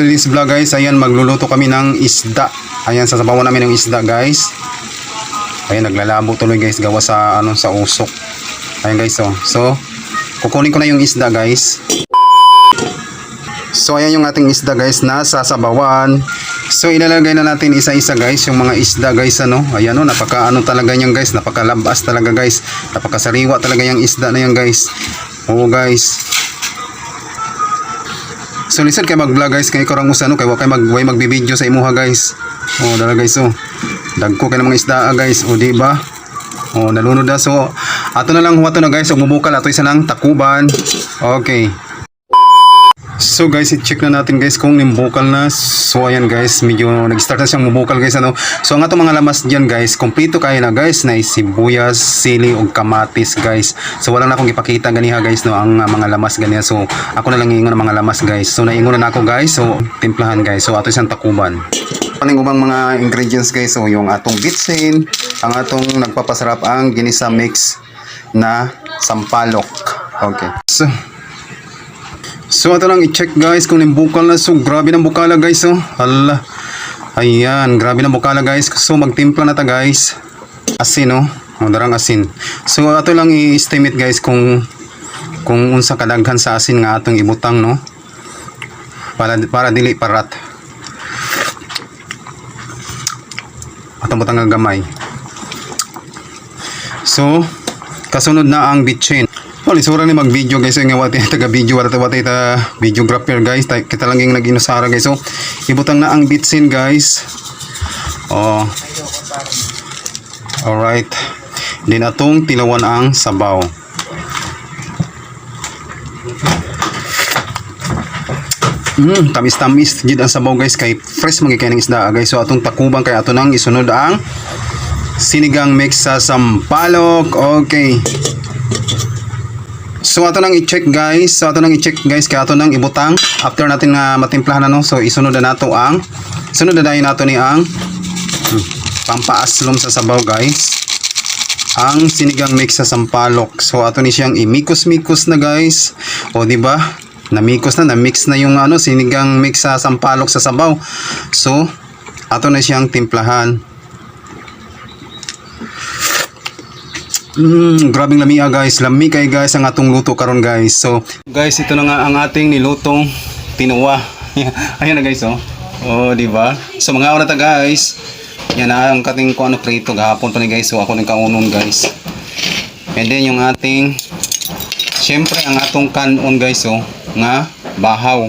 today's vlog guys, ayan magluluto kami ng isda. Ayan sasabawan namin ng isda guys. Ayan naglalabo tuloy guys gawa sa ano sa usok. Ayan guys oh. So kukunin ko na yung isda guys. So ayan yung ating isda guys na sasabawan. So ilalagay na natin isa-isa guys yung mga isda guys ano. Ayan oh napaka ano talaga yan guys, napakalabas talaga guys. Napakasariwa talaga yung isda na yan guys. Oo guys. So lisod kay mag-vlog guys kay korang usano kay wa kay mag way magbibideo sa imuha guys. Oh dala guys oh. Dagko kay mga isda ah, guys. O di ba? Oh nalunod na so ato na lang huwato na guys ug mubukal ato isa ng takuban. Okay. So guys, i-check na natin guys kung nimbukal na. So ayan guys, medyo nag-start na siyang mubukal guys ano. So ang atong mga lamas diyan guys, kompleto kaya na guys na sibuyas, sili ug kamatis guys. So wala na akong ipakita ganiha guys no ang uh, mga lamas ganiya. So ako na lang ingon ang mga lamas guys. So naingon na ako guys. So timplahan guys. So ato isang takuban. Aning ubang mga ingredients guys. So yung atong bitsin, ang atong nagpapasarap ang ginisa mix na sampalok. Okay. So So ato lang i-check guys kung nimbukal na. So grabe ng bukala guys oh. Hala. Ayan, grabe ng bukala guys. So magtimpla na ta guys. Asin oh. Madarang asin. So ato lang i-estimate guys kung kung unsa kadaghan sa asin nga atong ibutang no. Para para dili parat. Atong butang gamay. So kasunod na ang bitchin. Oh, lisura ni mag-video guys. Nga wati taga video wala wati ta videographer guys. Ta- kita lang yung nag-inusara guys. So ibutang na ang bitsin guys. Oh. Alright. Din atong tilawan ang sabaw. Mm, tamis-tamis jid ang sabaw guys. Kay fresh mga kay isda guys. So atong takubang kay ato nang isunod ang sinigang mix sa sampalok. Okay So ato nang i-check guys. So ato nang i-check guys kaya ato nang ibutang after natin na matimplahan ano. So isunod na nato ang sunod na dayon nato ni ang hmm, pampaaslom sa sabaw guys. Ang sinigang mix sa sampalok. So ato ni siyang imikos-mikos na guys. O di ba? Namikos na, na-mix na yung ano sinigang mix sa sampalok sa sabaw. So ato na siyang timplahan. Mm, grabing lamia guys. Lami kay guys ang atong luto karon guys. So, guys, ito na nga ang ating nilutong tinuwa. Ayan na guys, oh. Oh, di ba? So, mga oras ta guys. Yan na ang kating ko ano prito gahapon pa ni guys. So, ako nang kaunon guys. And then yung ating Siyempre ang atong kanon guys, oh, nga bahaw.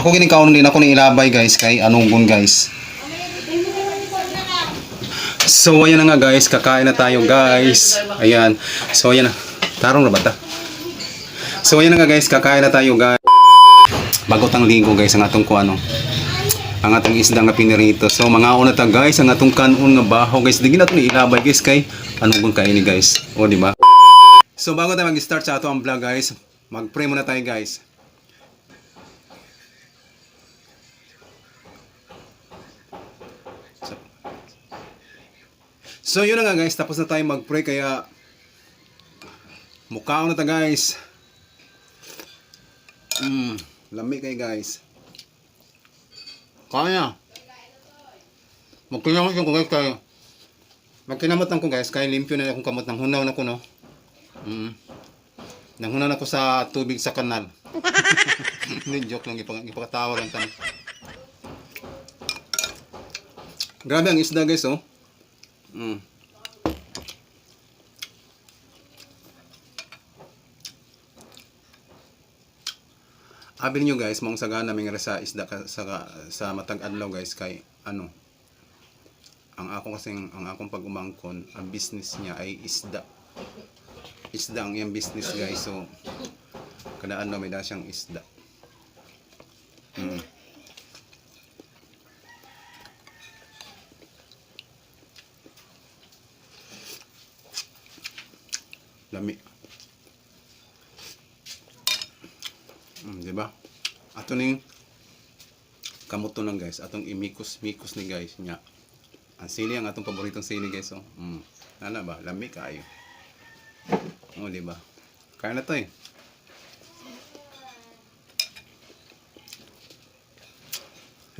Ako gining kaunon din ako ni ilabay guys kay anugon guys. So ayan na nga guys, kakain na tayo guys. Ayan. So ayan na. Tarong na ba ta? So ayan na nga guys, kakain na tayo guys. Bago tang ligo guys ang atong kuano. Ang atong isda nga pinirito. So mga una ta guys, ang atong kanon nga bahaw guys. Digi na to ni ilabay guys kay anong kain ni guys. O di ba? So bago tayo mag-start sa ato ang vlog guys, mag-pray muna tayo guys. So yun na nga guys, tapos na tayo mag-pray kaya mukhaon na ta guys. Mm, lami kay guys. Kaya. Magkinamot ko guys kay Magkinamot ko guys kay limpyo na akong kamot ng hunaw na ko no. Mm. Nanghunaw na ko sa tubig sa kanal. Hindi joke lang ipag ipakatawa lang tan. Grabe ang isda guys oh. Mm. Abi niyo guys, mong sagana may nga sa isda ka, sa sa matag adlaw guys kay ano. Ang ako kasing ang akong pag-umangkon, ang business niya ay isda. Isda ang iyang business guys. So kada adlaw may da siyang isda. Mm. Lami. Mm, di ba? Ato ning kamuto lang guys. Atong imikos-mikos ni guys nya. Ang sili ang atong paboritong sili guys oh. Mm. Nana ba? Lami kayo. Oh, di ba? Kaya na to eh.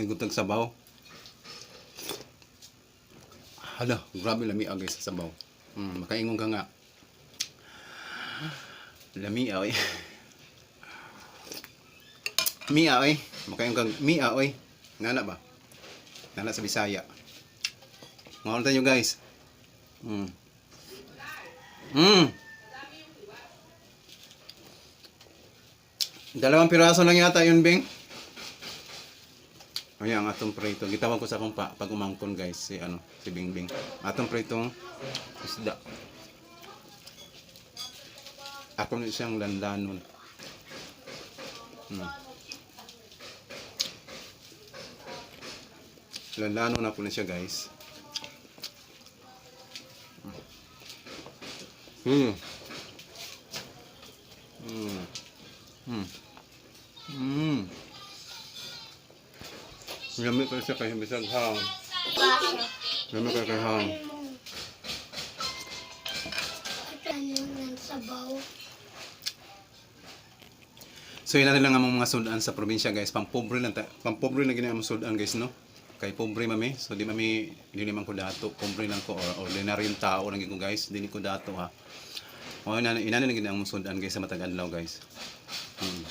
Higutag sabaw. Hala, grabe lami ah guys sa sabaw. Mm, makaingon ka nga. Lami ah, oy. Mia oy. Makaingon ka Mia oy. Ngana ba? Ngana sa Bisaya. Ngawal tayo guys. Mm. Mm. Dalawang piraso lang yata yun, Beng. Ayan, atong prito. Gitawan ko sa akong pa, pag umangkon guys, si ano, si Bing Bing. Atong pritong isda. Ako na siyang landanon. Hmm. Landanon na po na siya guys. Hmm. Hmm. Hmm. Hmm. Lamig ko siya kay bisag hang. Lamig ka kay So yun na lang ang mga sudan sa probinsya guys. Pampobre lang ta. Pampobre lang gina ang sudan guys no. Kay pobre mami. So di mami di naman ko dato. Pobre lang ko or ordinaryong tao lang ko guys. Di ko dato ha. O ina ina na gina ang sudan guys sa matag adlaw guys. Hmm.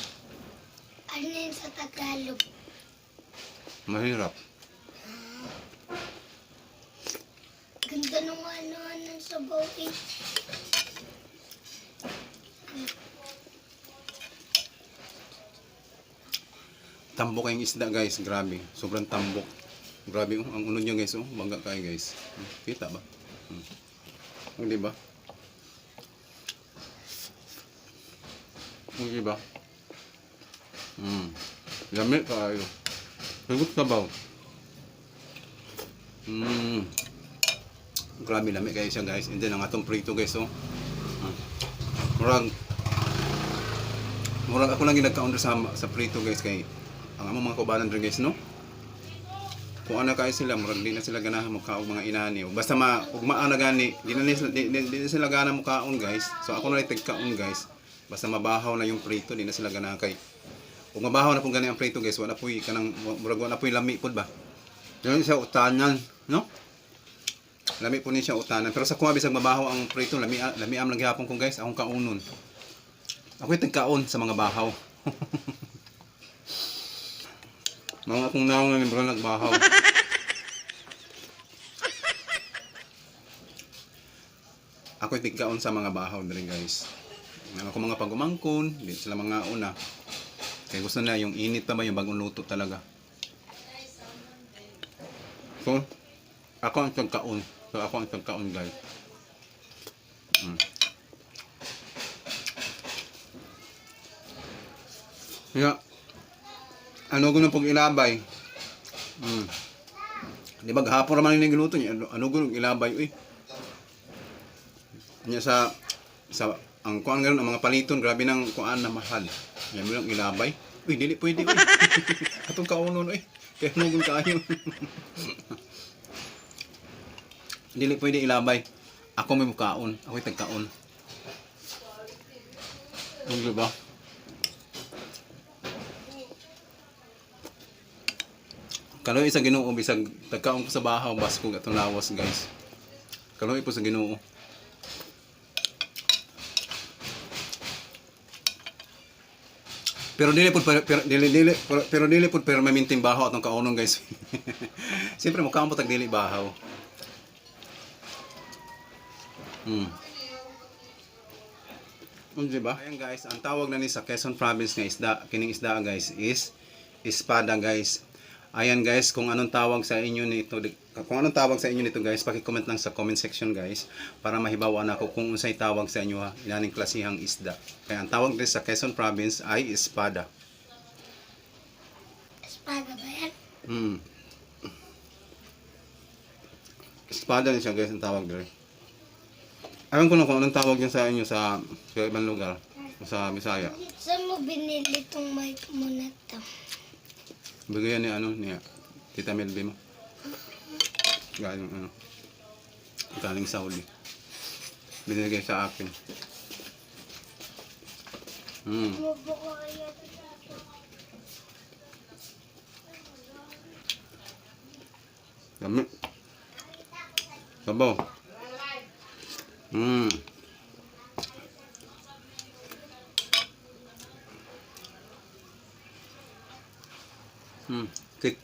Ano yun sa Tagalog? Mahirap. Ganda nung ano ng sabaw eh. Tambok kayong isda guys, grabe. Sobrang tambok. Grabe oh, ang ulo niya guys, oh. Bangga kayo guys. Hmm, Kita ba? Hmm. Di ba? Oh, di ba? Hmm. Lamig kayo. Sagot ka ba? Hmm. Grabe lamig kayo siya guys. And then ang atong prito guys, oh. Hmm. Murag Murag ako lang nagka-order sa, sa prito guys kay ang among mga kaubanan rin guys no. Kung ano kayo sila, murag di na sila ganahan mo kaong mga inani. Basta ma ugmaan na gani, di na, nila- di, di, di na sila gana mo kaon guys. So ako na lang kaon guys. Basta mabahaw na yung prito, di na sila ganahan kay. Kung mabahaw na pong gani ang prito guys, wala po'y kanang murag wala po'y lami pod ba. Diyan siya utanan, no? Lami po ni siya utanan. Pero sa kuha bisag mabahaw ang prito, lami lami am lang gihapon ko guys, akong kaunon. Ako'y tagkaon sa mga bahaw. mga akong naong nga libro nagbahaw. Ako'y tigkaon sa mga bahaw dali guys. Ang ako mga pagumangkon, di sila mga una. Kaya gusto na yung init pa ba yung bagong luto talaga. So, ako ang tagkaon. So, ako ang tagkaon guys. Mm. Kaya, ano ko na pong ilabay? Hmm. Di ba gahapon naman yung giluto niya? Ano, ano ko ilabay? Uy. Niya sa, sa, ang kuan ganun, ang mga paliton, grabe nang kuan na mahal. Yan mo lang ilabay. Uy, dili pwede. Uy. Atong kaunon, uy. Kaya nugon kayo. dili pwede ilabay. Ako may mukaon. Ako'y tagkaon. Ang diba? Kaloy sa Ginoo bisag tagkaon ko sa bahaw basko atong lawas guys. Kaloy po sa Ginoo. Pero dili pud dili dili pero, dili pud pero maminting bahaw atong kaunon guys. Siyempre mo kaon tag dili bahaw. Hmm. Um, di ba? Ayan guys, ang tawag na ni sa Quezon Province nga isda, kining isda guys is espada guys. Ayan guys, kung anong tawag sa inyo nito, kung anong tawag sa inyo nito guys, paki-comment lang sa comment section guys para mahibawan ako kung unsay tawag sa inyo ha, inaning klasihang isda. Kaya ang tawag din sa Quezon Province ay espada. Espada ba yan? Hmm. Espada din siya guys ang tawag din. Alam ko na kung anong tawag yun sa inyo sa, sa ibang lugar, sa Bisaya. Saan mo binili tong mic mo na to? Bigyan ni ano ni Tita Melby mo. Galing ano. Galing sa uli. Binigay sa akin. Hmm. Yummy. Sabaw. Mm. Hmm, kik.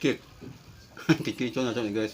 kik kik na siya guys.